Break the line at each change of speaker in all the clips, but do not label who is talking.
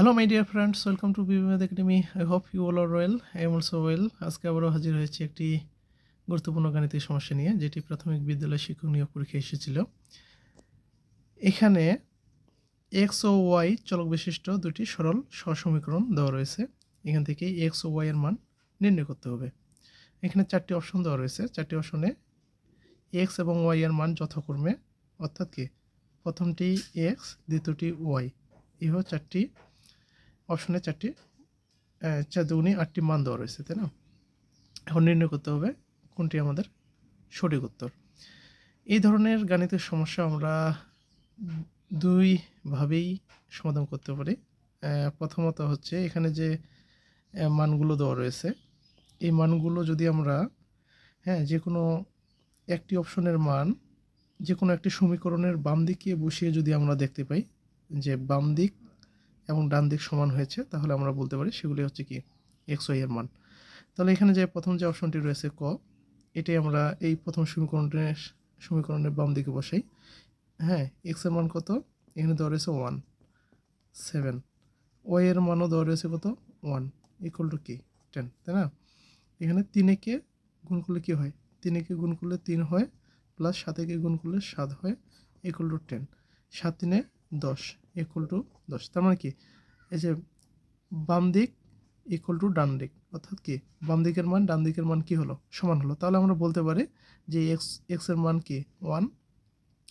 Hello my dear friends welcome to বিবিমেদ academy I hope you all are well I am also well আজকে আবারও হাজির হয়েছি একটি গুরুত্বপূর্ণ গাণিতিক সমস্যা নিয়ে, যেটি প্রাথমিক বিদ্যালয় শিক্ষক নিয়োগ পরীক্ষায় এসেছিল। এখানে এক্স ও ওয়াই চলক বিশিষ্ট দুটি সরল সসমীকরণ দেওয়া রয়েছে। এখান থেকে এক্স ও ওয়াই এর মান নির্ণয় করতে হবে। এখানে চারটি অপশন দেওয়া রয়েছে। চারটি অপশনে এক্স এবং ওয়াই এর মান যথাক্রমে, অর্থাৎ কি? প্রথমটি এক্স দ্বিতীয়টি ওয়াই এই হলো চারটি অপশনে চারটি চার দুগুণি আটটি মান দেওয়া রয়েছে, তাই না? এখন নির্ণয় করতে হবে কোনটি আমাদের সঠিক উত্তর। এই ধরনের গাণিতিক সমস্যা আমরা দুইভাবেই সমাধান করতে পারি। প্রথমত হচ্ছে এখানে যে মানগুলো দেওয়া রয়েছে, এই মানগুলো যদি আমরা হ্যাঁ যে কোনো একটি অপশনের মান, যে কোনো একটি সমীকরণের বাম দিকে বসিয়ে যদি আমরা দেখতে পাই যে বাম দিক এবং ডান দিক সমান হয়েছে, তাহলে আমরা বলতে পারি সেগুলি হচ্ছে কি এক্স ওয়াই এর মান। তাহলে এখানে যে প্রথম যে অপশনটি রয়েছে ক, এটাই আমরা এই প্রথম সমীকরণের সমীকরণের বাম দিকে বসাই। হ্যাঁ এক্সের মান কত? এখানে দেওয়া রয়েছে ওয়ান সেভেন ওয়াই এর মানও দেওয়া রয়েছে কত? ওয়ান ইকুয়াল টু কি টেন তাই না? এখানে তিনেকে গুণ করলে কি হয়? তিনেকে গুণ করলে তিন হয় প্লাস সাতেকে গুণ করলে সাত হয় ইকুয়াল টু টেন সাত তিনে দশ ইকুয়াল টু দশ। তার মানে কি? এই যে বাম দিক ইকুয়াল টু ডান দিক, অর্থাৎ কি? বাম দিকের মান ডান দিকের মান কি হলো? সমান হলো। তাহলে আমরা বলতে পারি যে এক্স এক্সের মান কি? ওয়ান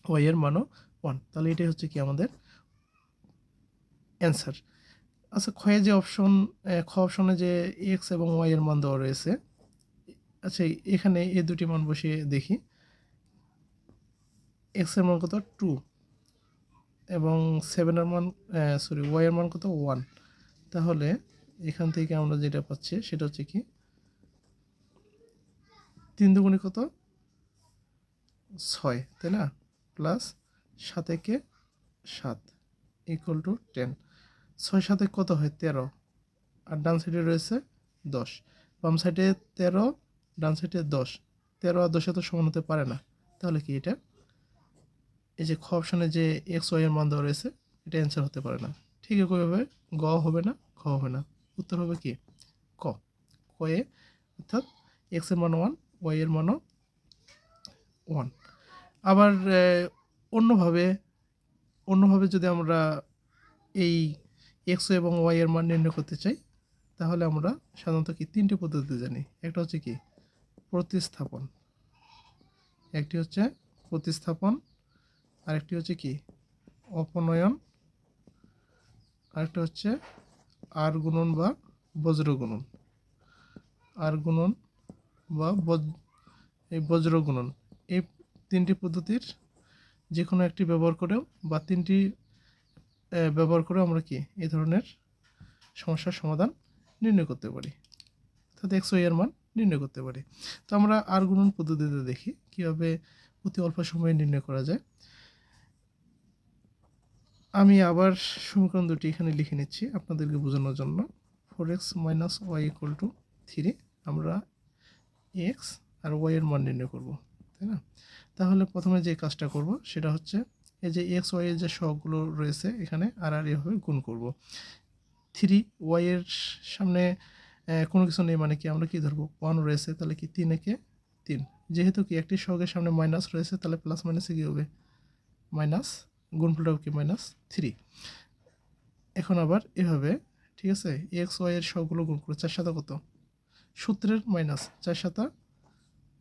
ওয়াই এর মানও ওয়ান তাহলে এটাই হচ্ছে কি আমাদের অ্যান্সার আচ্ছা ক্ষয়ে যে অপশন খ অপশনে যে এক্স এবং ওয়াই এর মান দেওয়া রয়েছে আচ্ছা এখানে এই দুটি মান বসিয়ে দেখি। এক্সের মান কত? টু এবং সেভেনের মান সরি ওয়াইয়ের মান কত? ওয়ান তাহলে এখান থেকে আমরা যেটা পাচ্ছি সেটা হচ্ছে কি? তিন দুগুণি কত? ছয়, তাই না? প্লাস সাত একে সাত ইকুয়াল টু টেন ছয় সাথে কত হয়? তেরো। আর ডান সাইডে রয়েছে দশ। বাম সাইডে তেরো, ডান সাইডে দশ। তেরো আর দশে তো সমান হতে পারে না। তাহলে কি এটা? এই যে খ অপশনে যে এক্স ওয়াই এর মান দেওয়া রয়েছে, এটা অ্যান্সার হতে পারে না। ঠিক একইভাবে গ হবে না খ হবে না। উত্তর হবে কি? ক। কয়ে অর্থাৎ এক্সের মান ওয়ান ওয়াই এর মানও ওয়ান আবার অন্যভাবে অন্যভাবে যদি আমরা এই এক্স এবং ওয়াই এর মান নির্ণয় করতে চাই, তাহলে আমরা সাধারণত কি তিনটি পদ্ধতি জানি। একটা হচ্ছে কি? প্রতিস্থাপন। একটি হচ্ছে প্রতিস্থাপন আরেকটি হচ্ছে কি? অপনয়ন। আরেকটা হচ্ছে আর গুণন বা বজ্র গুণন। আর গুণন বা বজ- এই বজ্র গুণন। এই তিনটি পদ্ধতির যে কোনো একটি ব্যবহার করেও বা তিনটি ব্যবহার করে আমরা কি এই ধরনের সমস্যার সমাধান নির্ণয় করতে পারি। অর্থাৎ এক্সের মান নির্ণয় করতে পারি। তো আমরা আর গুণন পদ্ধতিতে দেখি কীভাবে অতি অল্প সময়ে নির্ণয় করা যায়। আমি আবার সমীকরণ দুটি এখানে লিখে নিচ্ছি আপনাদেরকে বোঝানোর জন্য। Four x minus y equal to three আমরা এক্স আর ওয়াই এর মান নির্ণয় করব, তাই না? তাহলে প্রথমে যে কাজটা করব সেটা হচ্ছে এই যে এক্স ওয়াই এর যে সহগগুলো রয়েছে এখানে আর আর এভাবে গুণ করব। থ্রি ওয়াই এর সামনে কোনো কিছু নেই মানে কি আমরা কি ধরবো? ওয়ান রয়েছে, তাহলে কি তিন একে তিন? যেহেতু কি একটি সহগের সামনে মাইনাস রয়েছে, তাহলে প্লাস মাইনাসে কী হবে? মাইনাস গুণফলটাও কি মাইনাস থ্রি এখন আবার এভাবে, ঠিক আছে? এক্স ওয়াই এর সবগুলো গুণ করে চার সাতা কত? সূত্রের মাইনাস চার সাতা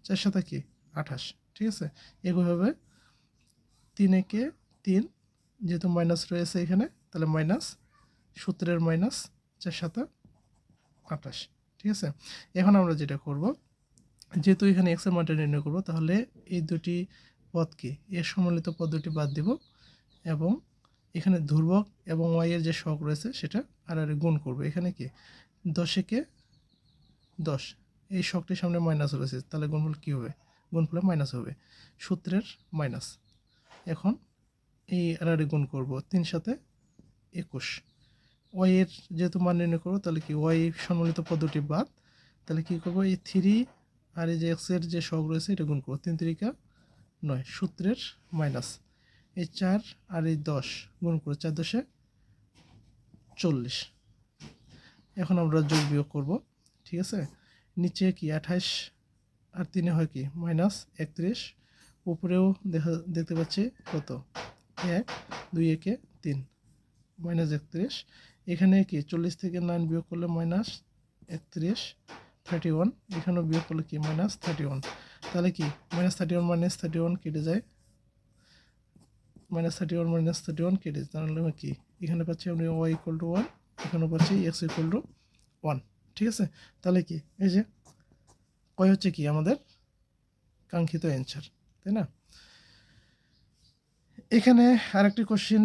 চার সাতা কি? আঠাশ, ঠিক আছে? একইভাবে তিন একে তিন, যেহেতু মাইনাস রয়েছে এখানে, তাহলে মাইনাস সূত্রের মাইনাস চার সাতা আঠাশ, ঠিক আছে? এখন আমরা যেটা করব, যেহেতু এখানে এক্সের মানটা নির্ণয় করব, তাহলে এই দুটি পদকে এর সম্মিলিত পদ দুটি বাদ দিব। এবং এখানে ধ্রুবক এবং ওয়াই এর যে শখ রয়েছে সেটা আর আর গুণ করবে। এখানে কি? দশেকে দশ। এই শখটির সামনে মাইনাস রয়েছে, তাহলে গুণফল কী হবে? গুণফলে মাইনাস হবে। সূত্রের মাইনাস এখন এই আর আর গুণ করব, তিন সাথে একুশ। ওয়াই এর যেহেতু মান নির্ণয় করব, তাহলে কি? ওয়াই সম্মিলিত পদ্ধতি বাদ, তাহলে কী করব? এই থ্রি আর এই যে এক্সের যে শখ রয়েছে, এটা গুণ করব। তিন তিরিকা নয়, সূত্রের মাইনাস এই চার আর এই দশ গুণ করে চার দশে চল্লিশ। এখন আমরা যোগ বিয়োগ করব, ঠিক আছে? নিচে কি আঠাশ আর তিনে হয় কি? মাইনাস একত্রিশ। উপরেও দেখা, দেখতে পাচ্ছি কত? এক, দুই, একে তিন, মাইনাস একত্রিশ। এখানে কি চল্লিশ থেকে নাইন বিয়োগ করলে মাইনাস একত্রিশ, থার্টি ওয়ান। এখানেও বিয়োগ করলে কি? Minus thirty one. তাহলে কি? Minus thirty one, minus thirty one কেটে যায় minus thirty one minus thirty one কেটে তাহলে কি এখানে পাচ্ছি আপনি ওয়াই ইকুয়াল টু ওয়ান এখানেও পাচ্ছি এক্স ইকুয়াল টু ওয়ান ঠিক আছে? তাহলে কি? এই যে কয় হচ্ছে কি? আমাদের কাঙ্ক্ষিত অ্যান্সার তাই না? এখানে আরেকটি কোশ্চেন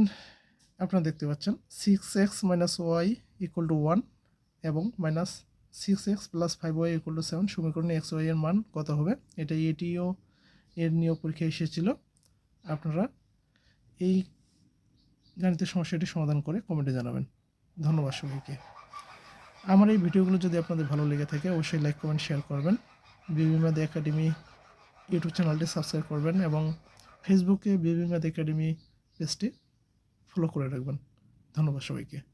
আপনারা দেখতে পাচ্ছেন six x minus y equal to one এবং minus six x plus five y equal to seven সমীকরণে এক্স ওয়াই এর মান কত হবে? এটা এটিও এর নিয়োগ পরীক্ষা এসেছিল, আপনারা এই গাণিতিক সমস্যাটি সমাধান করে কমেন্টে জানাবেন। ধন্যবাদ সবাইকে। আমার এই ভিডিওগুলো যদি আপনাদের ভালো লেগে থাকে, অবশ্যই লাইক কমেন্ট শেয়ার করবেন। বিবি বিবিমাদ একাডেমি ইউটিউব চ্যানেলটি সাবস্ক্রাইব করবেন এবং ফেসবুকে বিবিমাদ একাডেমি পেজটি ফলো করে রাখবেন। ধন্যবাদ সবাইকে।